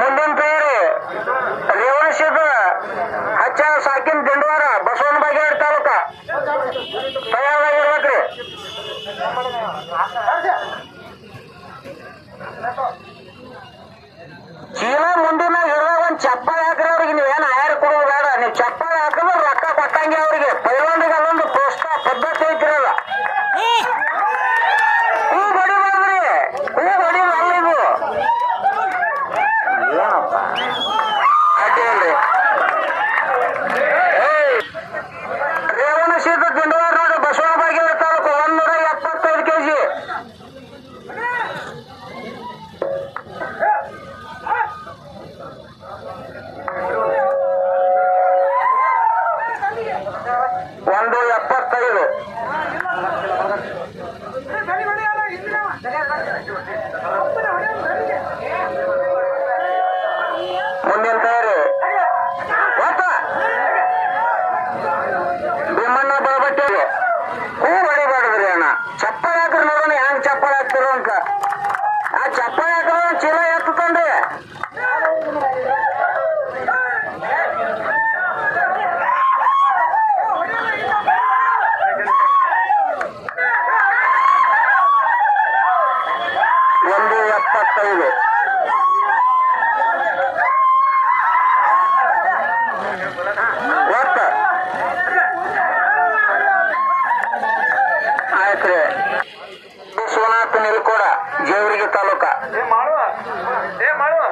ಮುಂದಿನ ಪೀರಿ ರೇವಣಶಿದ ಹಚ್ಚ ಸಾಕಿನ ದಿಂಡವಾರ ಬಸವನ ಬಾಗೇವಾಡಿ ತಾಲೂಕ. ತಯಾರಾಗಿರ್ಬೇಕ್ರಿ. ಚೀಲ ಮುಂದಿನ ಇರೋ ಒಂದ್ ಚಪ್ಪಲ್ ಹಾಕ್ರಿ ಅವ್ರಿಗೆ, ನೀವೇನ್ ಆಯಾರ ಕೊಡೋದು ಬೇಡ. ನೀವು ಚಪ್ಪಲ್ ಹಾಕಿದ್ರೆ ರೊಕ್ಕ ಕೊಟ್ಟಂಗೆ ಅವ್ರಿಗೆ. ಪೈಲೊಂದಿಗೆ から。ಒಂದು ಎಪ್ಪತ್ತೈದು ಒತ್ತ ಆಯ್ತ್ರಿ ಸೋನಾಥ್ ನಿಲ್ಕೋಡ ಜೇವರಿಗೆ ತಾಲೂಕ ಏ ಮಾಡುವ ಏ ಮಾಡುವ